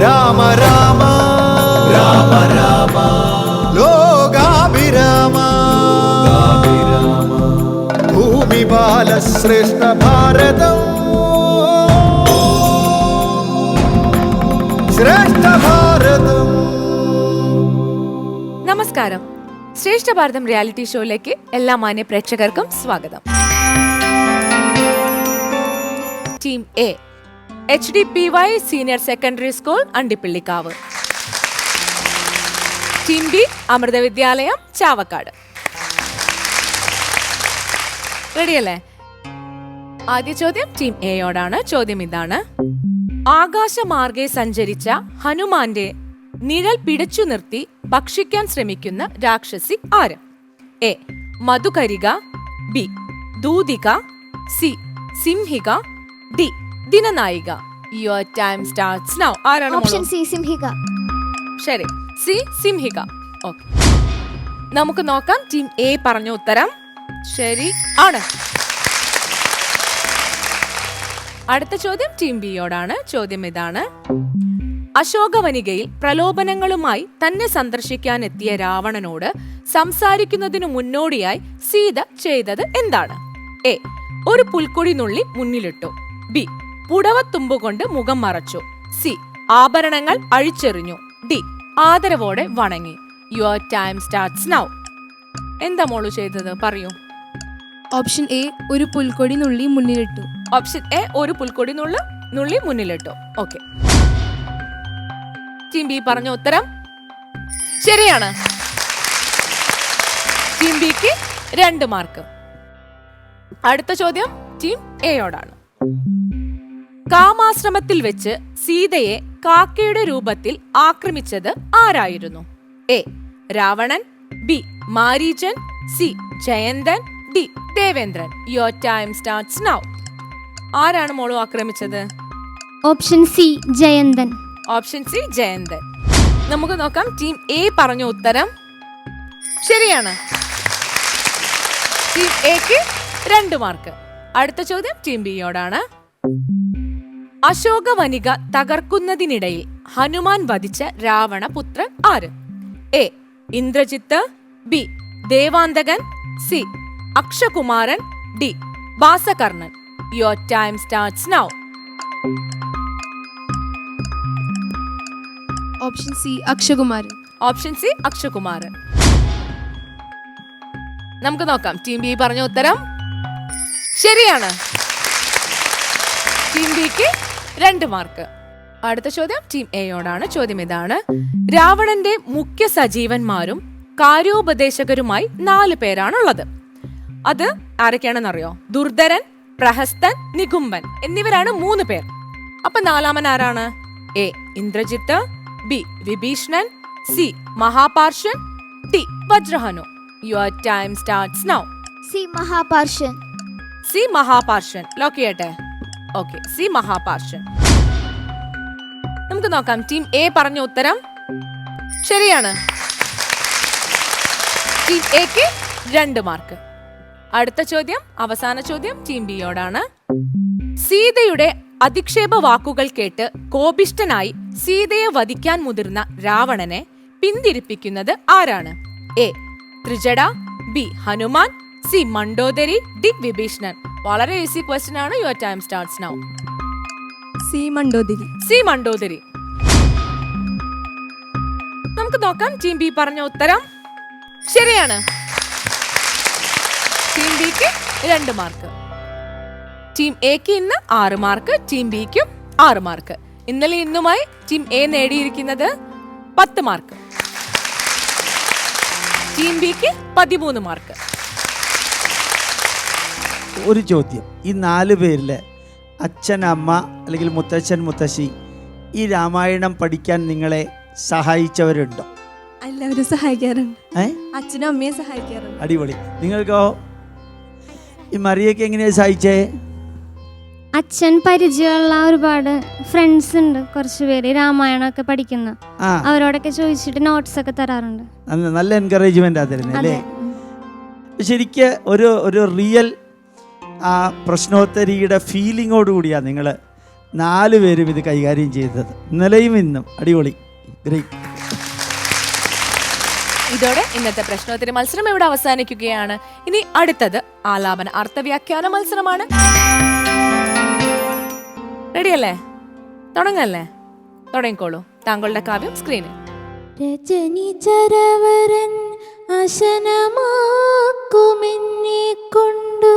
രാമ രാമ. രാമ രാമ. ലോകാഭിരാമ. ഭൂമി ബാലശ്രേഷ്ഠ ഭാരതം. ശ്രേഷ്ഠ ഭാരതം. നമസ്കാരം. ശ്രേഷ്ഠ ഭാരതം റിയാലിറ്റി ഷോയിലേക്ക് എല്ലാ മാന്യ പ്രേക്ഷകർക്കും സ്വാഗതം. Team A H D P Y senior secondary school Andipallikkavu B Amrita Vidyalayam Chavakkad റെഡിയല്ലേ ആദ്യ ചോദ്യം ടീം എയോടാണ് ചോദ്യം ഇതാണ്. ആകാശമാർഗെ സഞ്ചരിച്ച ഹനുമാന്റെ നിഴൽ പിടിച്ചു നിർത്തി ഭക്ഷിക്കാൻ ശ്രമിക്കുന്ന രാക്ഷസി ആര്? A Madhukarika. B Doothika. C Simhika. D Dinanayika. Your time starts now ആരാണ് മോൾ? ഓപ്ഷൻ സി സിംഹിക ശരി. സി സിംഹിക ഓക്കെ നമുക്ക് നോക്കാം. ടീം എ പറഞ്ഞ ഉത്തരം ശരി ആണ്. അടുത്ത ചോദ്യം ടീം ബിയോടാണ് ചോദ്യം ഇതാണ്. അശോകവനികയിൽ പ്രലോഭനങ്ങളുമായി തന്നെ സന്ദർശിക്കാൻ എത്തിയ രാവണനോട് സംസാരിക്കുന്നതിനു മുന്നോടിയായി സീത ചെയ്തത് എന്താണ്? എ ഒരു പുൽക്കൊടി നുള്ളി മുന്നിലിട്ടു. ബി പുടവത്തുമ്പുകൊണ്ട് മുഖം മറച്ചു. സി. ആഭരണങ്ങൾ അഴിച്ചെറിഞ്ഞു. ഡി. ആദരവോടെ വണങ്ങി. യുവർ ടൈം സ്റ്റാർട്ട്സ് നൗ എന്താ മോൾ ചെയ്തത്? പറയൂ. ഓപ്ഷൻ എ ഒരു പുൽക്കൊടി നുള്ളി മുന്നിലിട്ടു. ഓപ്ഷൻ എ ഒരു പുൽക്കൊടി നുള്ളി നുള്ളി മുന്നിലിട്ടു. ഓക്കെ ടീം ബി പറഞ്ഞ ഉത്തരം? ശരിയാണ്. ടീം ബിക്ക് രണ്ട് മാർക്ക് അടുത്ത ചോദ്യം ടീം എയോടാണ് കാമാശ്രമത്തിൽ വെച്ച് സീതയെ കാക്കയുടെ രൂപത്തിൽ ആക്രമിച്ചത് ആരായിരുന്നു? A. Ravanan B. Mareechan C. Jayanthan D. Devendran. Your time starts now ആരാണ് മോളു ആക്രമിച്ചത്? Option C Jayanthan. Option C Jayanthan. നമുക്ക് നോക്കാം ടീം എ പറഞ്ഞ ഉത്തരം ശരിയാണ്. ടീം എക്ക് രണ്ട് മാർക്ക് അടുത്ത ചോദ്യം ടീം ബിയോടാണ് അശോകവനിക തകർക്കുന്നതിനിടയിൽ ഹനുമാൻ വധിച്ച രാവണപുത്രൻ ആര്? A. Indrajith B. Devanthakan C. Akshakumaran D. Basakarnan your time starts now. Option C Akshakumaran. Option C Akshakumaran. നമുക്ക് നോക്കാം. ടീം ബി പറഞ്ഞ ഉത്തരം ശരിയാണ്. ടീം ബിക്ക് രണ്ട് മാർക്ക്. അടുത്ത ചോദ്യം ടീം എയോടാണ് ചോദ്യം ഇതാണ്. രാവണന്റെ മുഖ്യ സജീവന്മാരും കാര്യോപദേശകരുമായി നാല് പേരാണുള്ളത്. അത് ആരൊക്കെയാണെന്നറിയോ? ദുർധരൻ പ്രഹസ്തൻ നികുംബൻ എന്നിവരാണ് മൂന്ന് പേർ. അപ്പൊ നാലാമൻ ആരാണ്? A Indrajith B Vibheeshanan C Mahaparshan D Vajrahanu. Your time starts now C Mahaparshan C Mahaparshan lock ചെയ്യട്ടെ. ഓക്കെ സി മഹാപാഷൻ നമുക്ക് നോക്കാം. ടീം എ പറഞ്ഞ ഉത്തരം ശരിയാണ്. ടീം എക്ക് രണ്ട് മാർക്ക് അടുത്ത ചോദ്യം അവസാന ചോദ്യം ടീം ബിയോടാണ് സീതയുടെ അധിക്ഷേപ വാക്കുകൾ കേട്ട് കോപിഷ്ടനായി സീതയെ വധിക്കാൻ മുതിർന്ന രാവണനെ പിന്തിരിപ്പിക്കുന്നത് ആരാണ്? A Trijata B Hanuman C Mandodari D Vibheeshanan. വളരെ ഈസി ക്വസ്റ്റ്യൻ ആണ്. Your time starts now C Mandodari. C Mandodari നമുക്ക് നോക്കാം. ടീം ബി പറഞ്ഞ ഉത്തരം ശരിയാണ്. ടീം ബിക്ക് രണ്ട് മാർക്ക് ടീം എക്ക് ഇന്ന് ആറ് മാർക്ക് ടീം ബിക്കും ആറ് മാർക്ക് ഇന്നലെ ഇന്നുമായി ടീം എ നേടിയിരിക്കുന്നത് പത്ത് മാർക്ക് ടീം ബിക്ക് പതിമൂന്ന് മാർക്ക് ഒരു ചോദ്യം. ഈ നാല് പേരിൽ അച്ഛൻ അമ്മ അല്ലെങ്കിൽ മുത്തച്ഛൻ മുത്തശ്ശി ഈ രാമായണം പഠിക്കാൻ നിങ്ങളെ സഹായിച്ചവരുണ്ടോ? എല്ലാവരും സഹായിക്കാറുണ്ട്. അച്ഛനും അമ്മയെ സഹായിക്കാറുണ്ട്. അടിപൊളി. നിങ്ങൾക്കോ? ഈ മറിയൊക്കെ എങ്ങനെയാ സഹായിച്ചേ? അച്ഛൻ പരിചയമുള്ള ഒരുപാട് ഫ്രണ്ട്സ് ഉണ്ട് കുറച്ച് പേര് രാമായണമൊക്കെ പഠിക്കുന്ന. അവരോടൊക്കെ ചോദിച്ചിട്ട് നോട്ട്സ് ഒക്കെ തരാറുണ്ട്. നല്ല- എൻകറേജ്മെന്റ് ശരിക്ക് ഒരു ഒരു റിയൽ ആ പ്രശ്നോത്തരിയുടെ ഫീലിങ്ങോടുകൂടിയാണ് നിങ്ങൾ നാല് പേരും ഇത് കൈകാര്യം ചെയ്തത്. ഇന്നലെയും ഇന്നും. അടിപൊളി. ഗ്രേറ്റ് ഇതോടെ ഇന്നത്തെ പ്രശ്നോത്തര മത്സരം ഇവിടെ അവസാനിക്കുകയാണ്. ഇനി അടുത്തത് ആലാപന അർത്ഥവ്യാഖ്യാന മത്സരമാണ്. റെഡിയല്ലേ? തുടങ്ങല്ലേ? തുടങ്ങിക്കോളൂ. താങ്കളുടെ കാവ്യം സ്ക്രീനിൽ രജനി ചരവരൻ അശനമാക്കുമെന്നെ കൊണ്ടു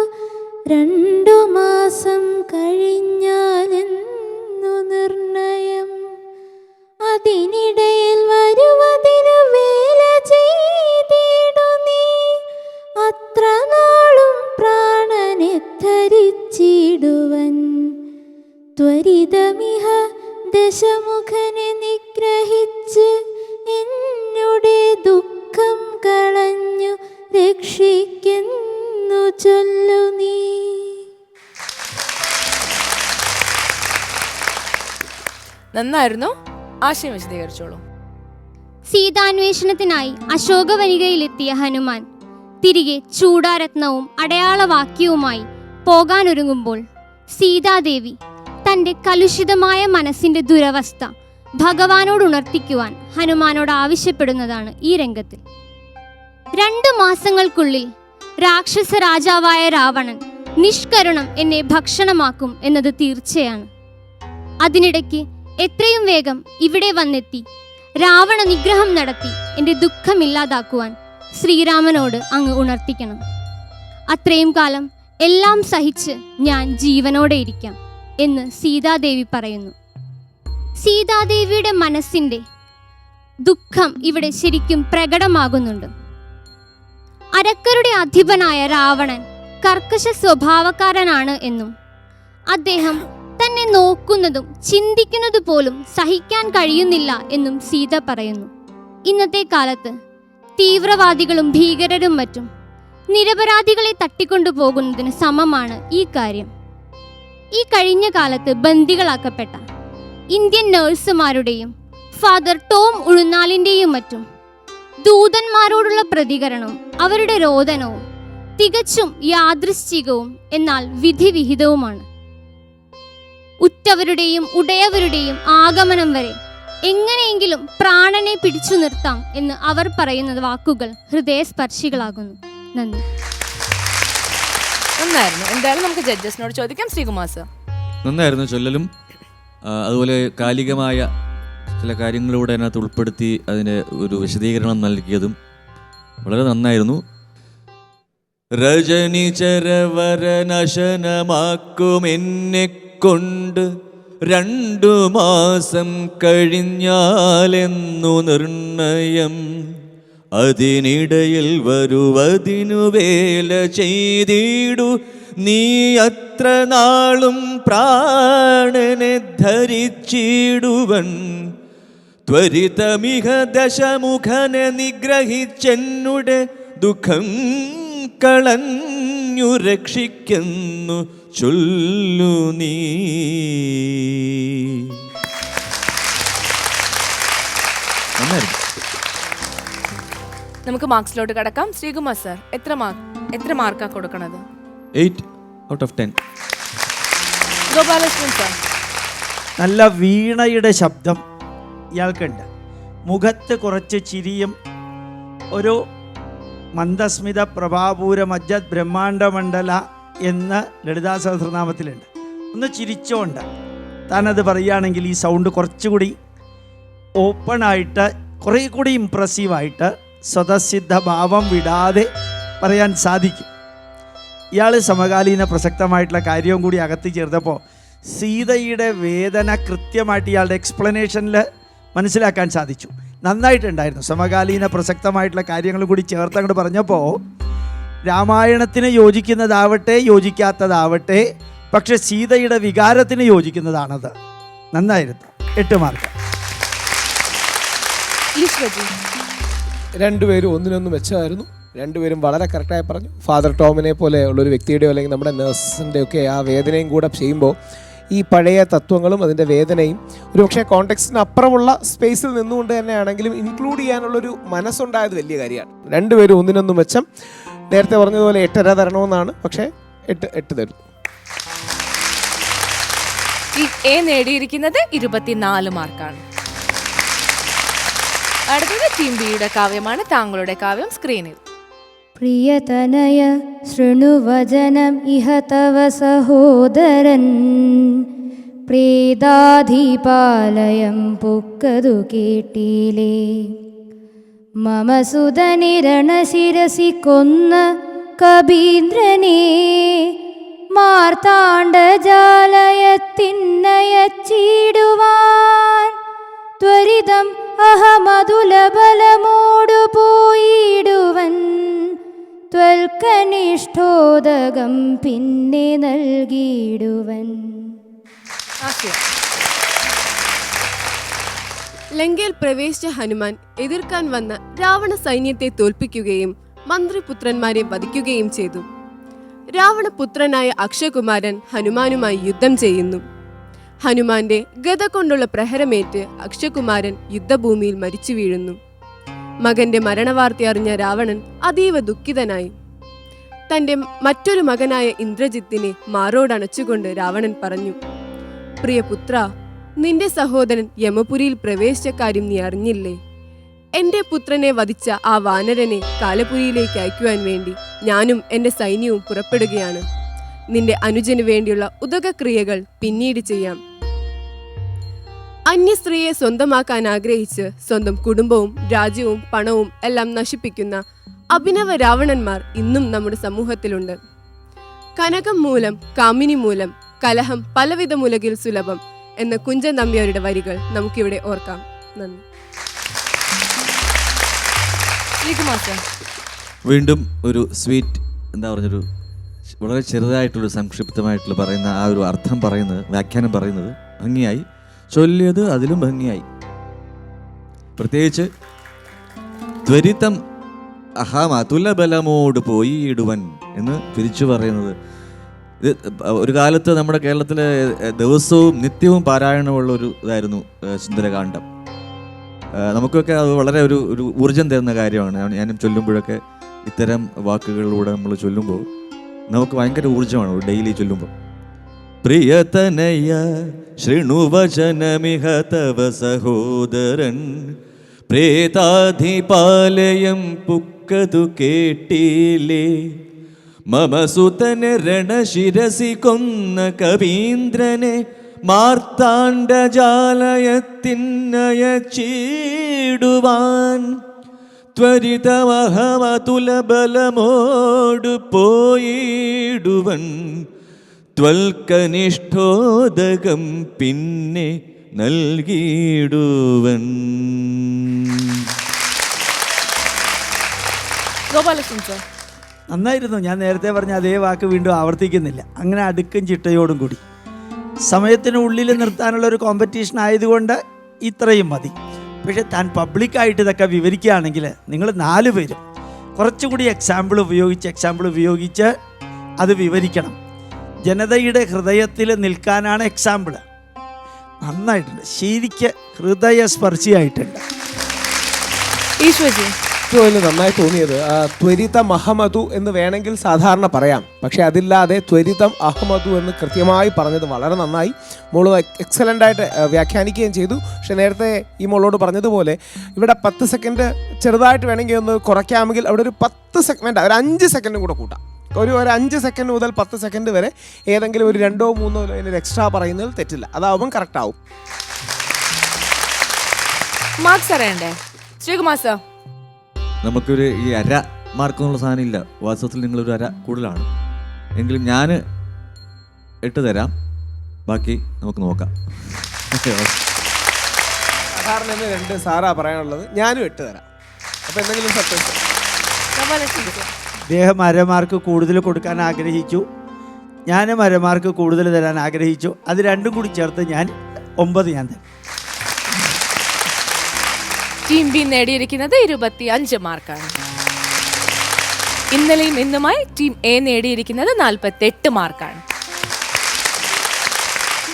രണ്ടു മാസം കഴിഞ്ഞാലെന്നു നിർണയം. അതിനിടയിൽ വരുവതിനു വേല ചെയ്തിടു നീ. അത്ര നാളും പ്രാണനെ ധരിച്ചിടുവൻ. ത്വരിതമിഹ ദശമുഖനെ നിഗ്രഹിച്ച് എന്നുടെ ദുഃഖം കളഞ്ഞു രക്ഷിക്കുന്നു നന്നായിരുന്നു. ആശയം വിശദീകരിച്ചോളൂ. സീതാന്വേഷണത്തിനായി അശോകവനികയിലെത്തിയ ഹനുമാൻ തിരികെ ചൂടാരത്നവും അടയാളവാക്യവുമായി പോകാനൊരുങ്ങുമ്പോൾ സീതാദേവി തന്റെ കലുഷിതമായ മനസ്സിന്റെ ദുരവസ്ഥ ഭഗവാനോട് ഉണർത്തിക്കുവാൻ ഹനുമാനോട് ആവശ്യപ്പെടുന്നതാണ് ഈ രംഗത്തിൽ. രണ്ടു മാസങ്ങൾക്കുള്ളിൽ രാക്ഷസ രാജാവായ രാവണൻ നിഷ്കരുണം എന്നെ ഭക്ഷണമാക്കും എന്നത് തീർച്ചയാണ്. അതിനിടയ്ക്ക് എത്രയും വേഗം ഇവിടെ വന്നെത്തി. രാവണ നിഗ്രഹം നടത്തി എന്റെ ദുഃഖമില്ലാതാക്കുവാൻ ശ്രീരാമനോട് അങ്ങ് ഉണർത്തിക്കണം. അത്രയും കാലം എല്ലാം സഹിച്ച് ഞാൻ ജീവനോടെ ഇരിക്കാം എന്ന് സീതാദേവി പറയുന്നു. സീതാദേവിയുടെ മനസ്സിന്റെ ദുഃഖം ഇവിടെ ശരിക്കും പ്രകടമാകുന്നുണ്ട്. അരക്കരുടെ അധിപനായ രാവണൻ കർക്കശ സ്വഭാവക്കാരനാണ് എന്നും അദ്ദേഹം തന്നെ നോക്കുന്നതും ചിന്തിക്കുന്നത് പോലും സഹിക്കാൻ കഴിയുന്നില്ല എന്നും സീത പറയുന്നു. ഇന്നത്തെ കാലത്ത് തീവ്രവാദികളും ഭീകരരും മറ്റും നിരപരാധികളെ തട്ടിക്കൊണ്ടു പോകുന്നതിന് സമമാണ് ഈ കാര്യം. ഈ കഴിഞ്ഞ കാലത്ത് ബന്ദികളാക്കപ്പെട്ട ഇന്ത്യൻ നഴ്സുമാരുടെയും ഫാദർ ടോം ഉഴുന്നാലിന്റെയും മറ്റും ദൂതന്മാരോടുള്ള പ്രതികരണവും അവരുടെ രോദനവും തികച്ചും യാദൃശ്ചികവും എന്നാൽ വിധിവിഹിതവുമാണ്. ഉറ്റവരുടെയും ഉടയവരുടെയും ആഗമനം വരെ. എങ്ങനെയെങ്കിലും പ്രാണനെ പിടിച്ചു നിർത്താം എന്ന് അവർ പറയുന്നത് വാക്കുകൾ ഹൃദയസ്പർശികളാകുന്നു. നന്ദി. നന്നായിരുന്നു. എന്തായാലും നമുക്ക് ജഡ്ജസിനോട് ചോദിക്കാം. ശ്രീകുമാർ സർ. നന്നായിരുന്നു ചൊല്ലലും. അതുപോലെ കാലികമായ ചില കാര്യങ്ങളിലൂടെ അതിനകത്ത് ഉൾപ്പെടുത്തി അതിന് ഒരു വിശദീകരണം നൽകിയതും വളരെ നന്നായിരുന്നു. രജനി ചരവരനശനമാക്കും എന്നെ കൊണ്ട് രണ്ടു മാസം കഴിഞ്ഞാലെന്നു നിർണയം. അതിനിടയിൽ വരുവതിനു വേല ചെയ്തിടു. നീ അത്ര നാളും പ്രാണനെ ധരിച്ചിടുവൻ. ത്വരിതമിഹ ദശമുഖനെ നിഗ്രഹിച്ചെന്നുടെ ദുഃഖം കളഞ്ഞു രക്ഷിക്കുന്നു. ചൊല്ലു നീ. നമുക്ക് മാർക്സിലോട്ട് കടക്കാം. ശ്രീകുമാർ സർ എത്ര മാർക്ക് എത്ര മാർക്കാണ് കൊടുക്കണത്? Eight out of ten Gopalakrishnan sir. നല്ല വീണയുടെ ശബ്ദം ഇയാൾക്കുണ്ട്. മുഖത്ത് കുറച്ച് ചിരിയും ഒരു മന്ദസ്മിത പ്രഭാപൂര മജ്ജത് ബ്രഹ്മാണ്ഡമണ്ഡല എന്ന് ലളിതാ സഹസ്രനാമത്തിലുണ്ട് ഒന്ന് ചിരിച്ചോണ്ട്. താനത് പറയുകയാണെങ്കിൽ ഈ സൗണ്ട് കുറച്ചുകൂടി ഓപ്പണായിട്ട് കുറേ കൂടി ഇമ്പ്രസീവായിട്ട് സ്വതസിദ്ധ ഭാവം വിടാതെ പറയാൻ സാധിക്കും. ഇയാൾ സമകാലീന പ്രസക്തമായിട്ടുള്ള കാര്യവും കൂടി അകത്ത് ചേർത്തപ്പോൾ സീതയുടെ വേദന കൃത്യമായിട്ട് ഇയാളുടെ എക്സ്പ്ലനേഷനിൽ മനസ്സിലാക്കാൻ സാധിച്ചു. നന്നായിട്ടുണ്ടായിരുന്നു. സമകാലീന പ്രസക്തമായിട്ടുള്ള കാര്യങ്ങൾ കൂടി ചേർത്ത് അങ്ങോട്ട് പറഞ്ഞപ്പോൾ രാമായണത്തിന് യോജിക്കുന്നതാവട്ടെ യോജിക്കാത്തതാവട്ടെ പക്ഷെ സീതയുടെ വികാരത്തിന് യോജിക്കുന്നതാണത്. നന്നായിരുന്നു. എട്ട് മാർക്ക്. രണ്ടുപേരും ഒന്നിനൊന്ന് മെച്ചമായിരുന്നു. രണ്ടുപേരും വളരെ കറക്റ്റായി പറഞ്ഞു. ഫാദർ ടോമിനെ പോലെ ഉള്ളൊരു വ്യക്തിയുടെയോ അല്ലെങ്കിൽ നമ്മുടെ നഴ്സിന്റെ ഒക്കെ ആ വേദനയും കൂടെ ചെയ്യുമ്പോൾ ഈ പഴയ തത്വങ്ങളും അതിന്റെ വേദനയും ഒരു പക്ഷേ കോണ്ടെക്സ്റ്റിന് അപ്പുറമുള്ള സ്പേസിൽ നിന്നുകൊണ്ട് തന്നെയാണെങ്കിലും ഇൻക്ലൂഡ് ചെയ്യാനുള്ളൊരു മനസ്സുണ്ടായത് വലിയ കാര്യമാണ്. രണ്ടുപേരും ഒന്നിനൊന്ന് മെച്ചം. നേരത്തെ പറഞ്ഞതുപോലെ എട്ടര തരണമെന്നാണ്. പക്ഷേ എട്ട് എട്ട് തരുന്നു ടീം എ നേടിയിരിക്കുന്നത് ഇരുപത്തിനാല് മാർക്കാണ്. അടുത്തത് ടീം ബിയുടെ കാവ്യമാണ്. താങ്കളുടെ കാവ്യം സ്ക്രീനിൽ പ്രിയതനയ ശൃണുവചനം ഇഹ തവ സഹോദരൻ. പ്രീതാധിപാലയം പൊക്കതു കേട്ടീലേ. മമ സുതനിരണശിരസി കൊന്ന് കബീന്ദ്രനെ മാർത്താണ്ഡജാലയത്തിന്നയച്ചിടുവാൻ. ത്വരിതം അഹമതുലബലമോടു പോയിടുവൻ. ത്വൽക്കനിഷ്ഠോദകം പിന്നെ നൽകിയിടുവൻ. ലങ്കയിൽ പ്രവേശിച്ച ഹനുമാൻ എതിർക്കാൻ വന്ന രാവണ സൈന്യത്തെ തോൽപ്പിക്കുകയും മന്ത്രിപുത്രന്മാരെ വധിക്കുകയും ചെയ്തു. രാവണപുത്രനായ അക്ഷയകുമാരൻ ഹനുമാനുമായി യുദ്ധം ചെയ്യുന്നു. ഹനുമാന്റെ ഗത കൊണ്ടുള്ള പ്രഹരമേറ്റ് അക്ഷയകുമാരൻ യുദ്ധഭൂമിയിൽ മരിച്ചു വീഴുന്നു. മകന്റെ മരണവാർത്ത അറിഞ്ഞ രാവണൻ അതീവ ദുഃഖിതനായി. തന്റെ മറ്റൊരു മകനായ ഇന്ദ്രജിത്തിനെ മാറോടണച്ചുകൊണ്ട് രാവണൻ പറഞ്ഞു പ്രിയപുത്ര നിന്റെ സഹോദരൻ യമപുരിയിൽ പ്രവേശിച്ച കാര്യം നീ അറിഞ്ഞില്ലേ? എന്റെ പുത്രനെ വധിച്ച ആ വാനരനെ കാലപുരിയിലേക്ക് അയക്കുവാൻ വേണ്ടി ഞാനും എന്റെ സൈന്യവും പുറപ്പെടുകയാണ്. നിന്റെ അനുജന് വേണ്ടിയുള്ള ഉദകക്രിയകൾ പിന്നീട് ചെയ്യാം. അന്യ സ്ത്രീയെ സ്വന്തമാക്കാൻ ആഗ്രഹിച്ച് സ്വന്തം കുടുംബവും രാജ്യവും പണവും എല്ലാം നശിപ്പിക്കുന്ന അഭിനവ രാവണന്മാർ ഇന്നും നമ്മുടെ സമൂഹത്തിലുണ്ട്. കനകം മൂലം കാമിനി മൂലം കലഹം പലവിധ മുലകിൽ സുലഭം. എന്ന കുഞ്ചൻ നമ്പ്യാരുടെ വരികൾ നമുക്കിവിടെ ഓർക്കാം. നന്ദി. വീണ്ടും ഒരു സ്വീറ്റ് എന്താ പറഞ്ഞൊരു വളരെ ചെറുതായിട്ടുള്ള സംക്ഷിപ്തമായിട്ടുള്ള പറയുന്ന ആ ഒരു അർത്ഥം പറയുന്നത് വ്യാഖ്യാനം പറയുന്നത് ഭംഗിയായി. ചൊല്ലിയത് അതിലും ഭംഗിയായി. പ്രത്യേകിച്ച് ത്വരിതം അഹാം പോയി പോയിടുവൻ എന്ന് തിരിച്ചു പറയുന്നത് ഇത് ഒരു കാലത്ത് നമ്മുടെ കേരളത്തിലെ ദിവസവും നിത്യവും പാരായണമുള്ള ഒരു ഇതായിരുന്നു സുന്ദരകാന്ഡം. നമുക്കൊക്കെ അത് വളരെ ഒരു ഒരു ഊർജം തരുന്ന കാര്യമാണ്. ഞാനും ചൊല്ലുമ്പോഴൊക്കെ ഇത്തരം വാക്കുകളിലൂടെ നമ്മൾ ചൊല്ലുമ്പോൾ നമുക്ക് ഭയങ്കര ഊർജമാണ് ഡെയിലി ചൊല്ലുമ്പോൾ. പ്രിയതനയ ശൃണുവചനമിഹ സഹോദരൻ പ്രേതാധിപാലയം പുക്കതു കേട്ടിലേ മമ സുതന രണശിരസി കൊന്ന കവീന്ദ്രനെ മാർത്താണ്ഡജാലയത്തിന്നയച്ചിടുവാൻ ത്വരിതമഹമതുലബലമോടു പോയിടുവൻ ത്വൽക്കനിഷ്ഠോദകം പിന്നെ നൽകിയിടുവൻ. ഗോപാലകൃഷ്ണൻ സർ. നന്നായിരുന്നു. ഞാൻ നേരത്തെ പറഞ്ഞ അതേ വാക്ക് വീണ്ടും ആവർത്തിക്കുന്നില്ല. അങ്ങനെ അടുക്കും ചിട്ടയോടും കൂടി. സമയത്തിനുള്ളിൽ നിർത്താനുള്ള ഒരു കോമ്പറ്റീഷൻ ആയതുകൊണ്ട് ഇത്രയും മതി. പക്ഷെ താൻ പബ്ലിക്കായിട്ട് ഇതൊക്കെ വിവരിക്കുകയാണെങ്കിൽ നിങ്ങൾ നാല് പേരും കുറച്ചുകൂടി എക്സാമ്പിൾ ഉപയോഗിച്ച് എക്സാമ്പിൾ ഉപയോഗിച്ച് അത് വിവരിക്കണം. ജനതയുടെ ഹൃദയത്തിൽ നിൽക്കാനാണ് എക്സാമ്പിൾ നന്നായിട്ടുണ്ട്. ശരിക്ക് ഹൃദയസ്പർശിയായിട്ടുണ്ട്. ഈശ്വജി ഏറ്റവും വലിയ നന്നായി തോന്നിയത് ത്വരിത അഹമദു എന്ന് വേണമെങ്കിൽ സാധാരണ പറയാം. പക്ഷെ അതില്ലാതെ ത്വരിതം അഹമ്മദു എന്ന് കൃത്യമായി പറഞ്ഞത് വളരെ നന്നായി. മോൾ എക്സലന്റ് ആയിട്ട് ആ, വ്യാഖ്യാനിക്കുകയും ചെയ്തു. പക്ഷെ നേരത്തെ ഈ മോളോട് പറഞ്ഞതുപോലെ ഇവിടെ പത്ത് സെക്കൻഡ് ചെറുതായിട്ട് വേണമെങ്കിൽ ഒന്ന് കുറയ്ക്കാമെങ്കിൽ അവിടെ ഒരു പത്ത് സെക്കൻഡ് ഒരു അഞ്ച് സെക്കൻഡും കൂടെ കൂട്ടാം. ഒരു ഒരു അഞ്ച് സെക്കൻഡ് മുതൽ പത്ത് സെക്കൻഡ് വരെ ഏതെങ്കിലും ഒരു രണ്ടോ മൂന്നോ ലൈനിൽ എക്സ്ട്രാ പറയുന്നതിൽ തെറ്റില്ല. അതാവുമ്പം കറക്റ്റ് ആവും. മാർക്സ് അറിയണ്ടേ ശ്രീകുമാർ സർ നമുക്കൊരു ഈ അര മാർക്ക് എന്നുള്ള സാധനം ഇല്ല. വാസ്തവത്തിൽ നിങ്ങളൊരു അര കൂടുതലാണ്. എങ്കിലും ഞാൻ എട്ട് തരാം. ബാക്കി നമുക്ക് നോക്കാം. സാധാരണ തന്നെ രണ്ട് സാറാ പറയാനുള്ളത്. ഞാനും എട്ട് തരാം. അപ്പോൾ എന്തെങ്കിലും സത്യം ഗോപാലകൃഷ്ണൻ സർ അദ്ദേഹം അരമാർക്ക് കൂടുതൽ കൊടുക്കാൻ ആഗ്രഹിച്ചു. ഞാനും അരമാർക്ക് കൂടുതൽ തരാൻ ആഗ്രഹിച്ചു. അത് രണ്ടും കൂടി ചേർത്ത് ഞാൻ ഒമ്പത് ഞാൻ തരും. ടീം ബി നേടിയിരിക്കുന്നത് ഇരുപത്തി അഞ്ച് മാർക്കാണ്. ഇന്നലെയും ഇന്നുമായി ടീം എ നേടിയിരിക്കുന്നത് നാൽപ്പത്തി എട്ട് മാർക്കാണ്.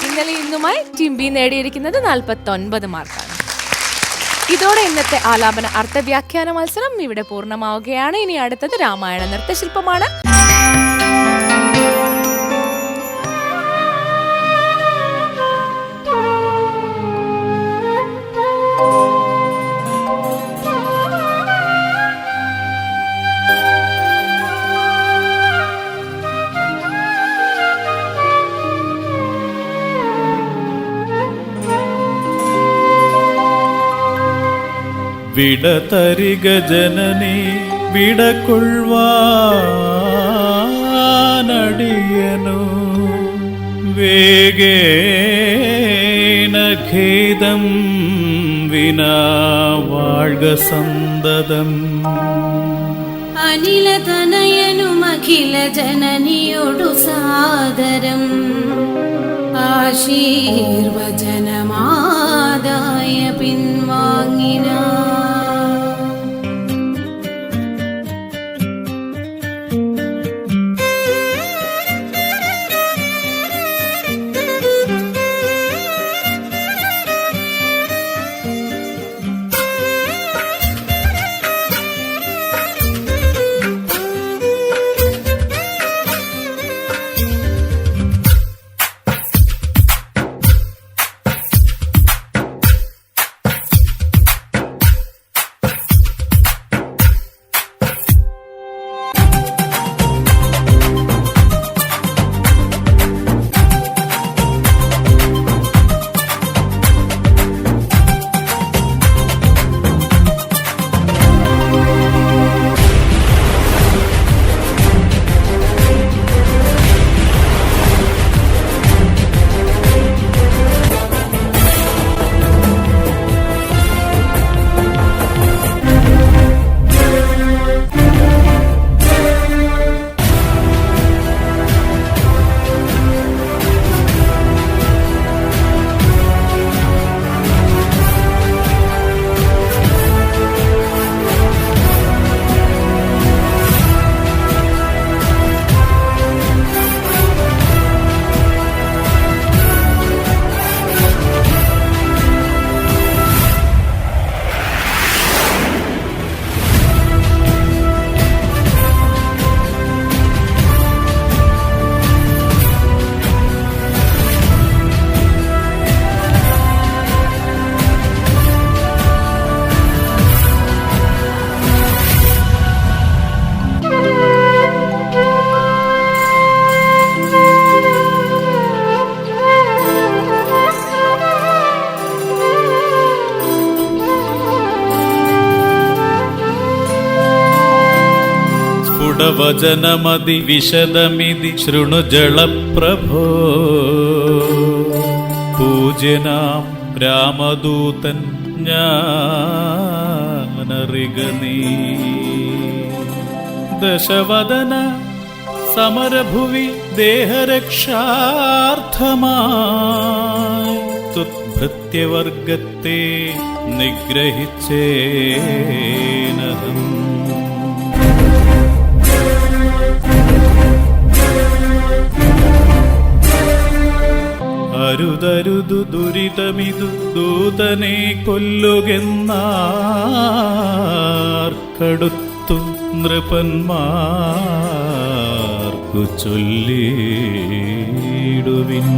ഇന്നലെ ഇന്നുമായി ടീം ബി നേടിയിരിക്കുന്നത് നാൽപ്പത്തി ഒൻപത് മാർക്കാണ്. ഇതോടെ ഇന്നത്തെ ആലാപന അർത്ഥവ്യാഖ്യാന മത്സരം ഇവിടെ പൂർണമാവുകയാണ്. ഇനി അടുത്തത് രാമായണ നൃത്തശില്പമാണ്. വിടതരിക ജനനി വിടകൊള്ളുവാനടിയനു വേഗേന ഖേദം വിനാ വാഴ്ക സന്തതം. അനിലതനയനു അഖില ജനനിയോടു സാദരം. ആശീർവചനമാദായ പിൻവാങ്ങിന സ്ഫുടവചനമതി വിശദമിതി ശൃണു ജളപ്രഭോ പൂജ്യനാം രാമദൂതൻ ഞാനറിക നീ ദശവദന സമരഭുവി ദേഹരക്ഷാർത്ഥമായി തുഭൃത്യവർഗത്തെ നിഗ്രഹിച്ചേനഹം അരുതരുതു ദുരിതമിതു ദൂതനെ കൊല്ലുകെന്നാർക്കടുത്തു നൃപന്മാർക്കു ചൊല്ലിടുവിൻ.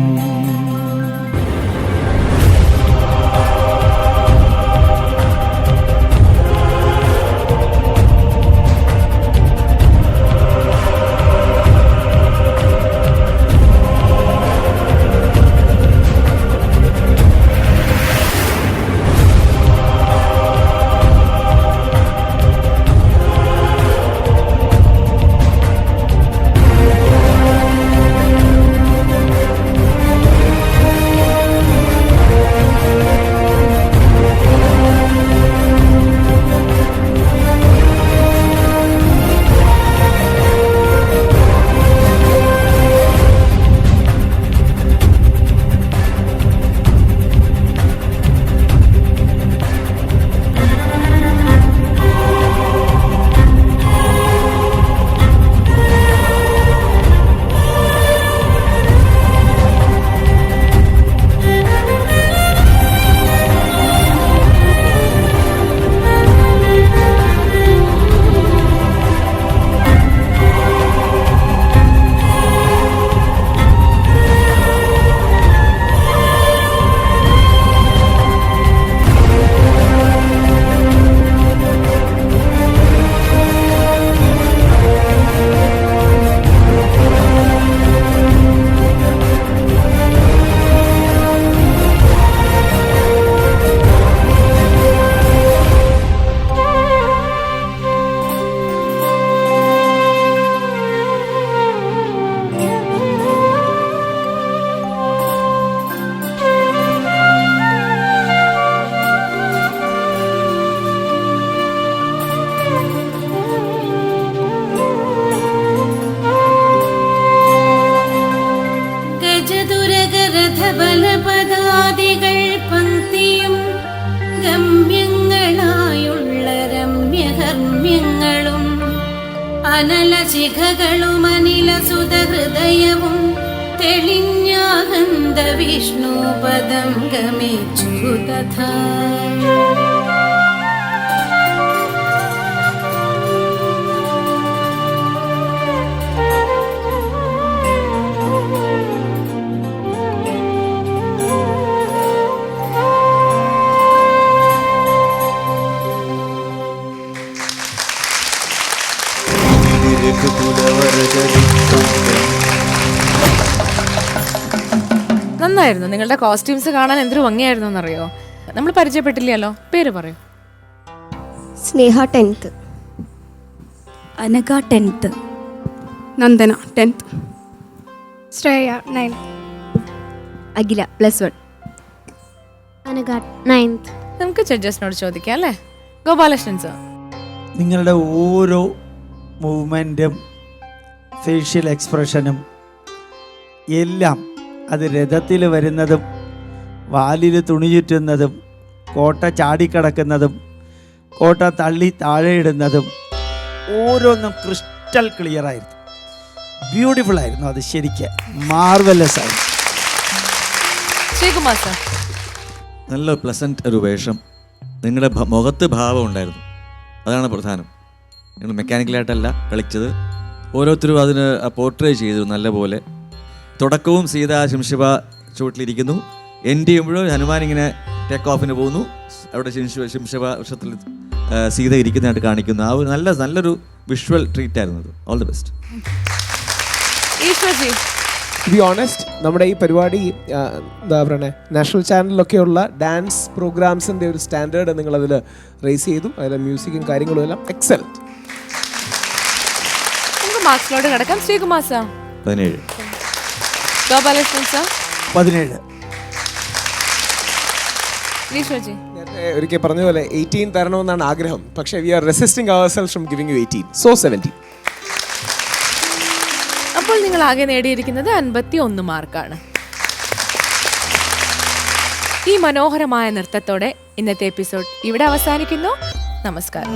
विष्णुपदं गमिच्छु तथा നന്നായിരുന്നു നിങ്ങളുടെ കോസ്റ്റ്യൂംസ് കാണാൻ എന്തൊരു ഭംഗിയായിരുന്നു എന്നറിയോ നമ്മൾ പരിചയപ്പെട്ടില്ലല്ലോ. പേര് പറയൂ. Sneha tenth. Anagha tenth. Nandana tenth. Shreya nine Akhila plus one. Anagha ninth. നമുക്ക് ജഡ്ജസിനോട് ചോദിക്കാം അല്ലേ? ഗോപാലകൃഷ്ണൻ സാർ നിങ്ങളുടെ ഓരോ മൂവ്മെന്റും ഫേഷ്യൽ എക്സ്പ്രഷനും എല്ലാം അത് രഥത്തിൽ വരുന്നതും വാലിൽ തുണി ചുറ്റുന്നതും കോട്ട ചാടിക്കടക്കുന്നതും കോട്ട തള്ളി താഴെയിടുന്നതും ഓരോന്നും ക്രിസ്റ്റൽ ക്ലിയർ ആയിരുന്നു. ബ്യൂട്ടിഫുൾ ആയിരുന്നു അത് ശരിക്ക്. മാർവലസ് ആയിരുന്നു. ശ്രീകുമാർ സർ. നല്ല പ്ലസന്റ് ഒരു വേഷം. നിങ്ങളുടെ മുഖത്ത് ഭാവം ഉണ്ടായിരുന്നു. അതാണ് പ്രധാനം. നിങ്ങൾ മെക്കാനിക്കലായിട്ടല്ല കളിച്ചത്. ഓരോരുത്തരും അതിന് പോർട്രേ ചെയ്തു നല്ലപോലെ. തുടക്കവും സീത ശിംശിവ ചുവട്ടിലിരിക്കുന്നു. എന്റെ ചെയ്യുമ്പോഴും ഹനുമാൻ ഇങ്ങനെ ടേക്ക് ഓഫിന് പോകുന്നു. അവിടെ ശിംശിവ ശിംശിവ വൃക്ഷത്തിൽ സീത ഇരിക്കുന്നതായിട്ട് കാണിക്കുന്നു. ആ ഒരു നല്ല നല്ലൊരു വിഷ്വൽ ട്രീറ്റ് ആയിരുന്നു അത്. All the best be honest നമ്മുടെ ഈ പരിപാടി എന്താ പറയണേ നാഷണൽ ചാനലിലൊക്കെയുള്ള ഡാൻസ് പ്രോഗ്രാംസിന്റെ ഒരു സ്റ്റാൻഡേർഡ് നിങ്ങളതിൽ റേസ് ചെയ്തു. അതിലെ മ്യൂസിക്കും കാര്യങ്ങളും എല്ലാം എക്സലന്റ് മാർക്സിലോട്ട് കിടക്കാം. ശ്രീകുമാർ സാർ. പതിനേഴ്. ഗോപാലകൃഷ്ണൻ സർ പതിനേഴ്. നേരത്തെ ഒരിക്കൽ പറഞ്ഞ പോലെ എയ്റ്റീൻ തരണമെന്നാണ് ആഗ്രഹം. പക്ഷേ we are resisting ourselves from giving you eighteen so seventeen അപ്പോൾ നിങ്ങൾ ആകെ നേടിയിരിക്കുന്നത് അൻപത്തി ഒന്ന് മാർക്കാണ്. ഈ മനോഹരമായ നൃത്തത്തോടെ ഇന്നത്തെ എപ്പിസോഡ് ഇവിടെ അവസാനിക്കുന്നു. നമസ്കാരം.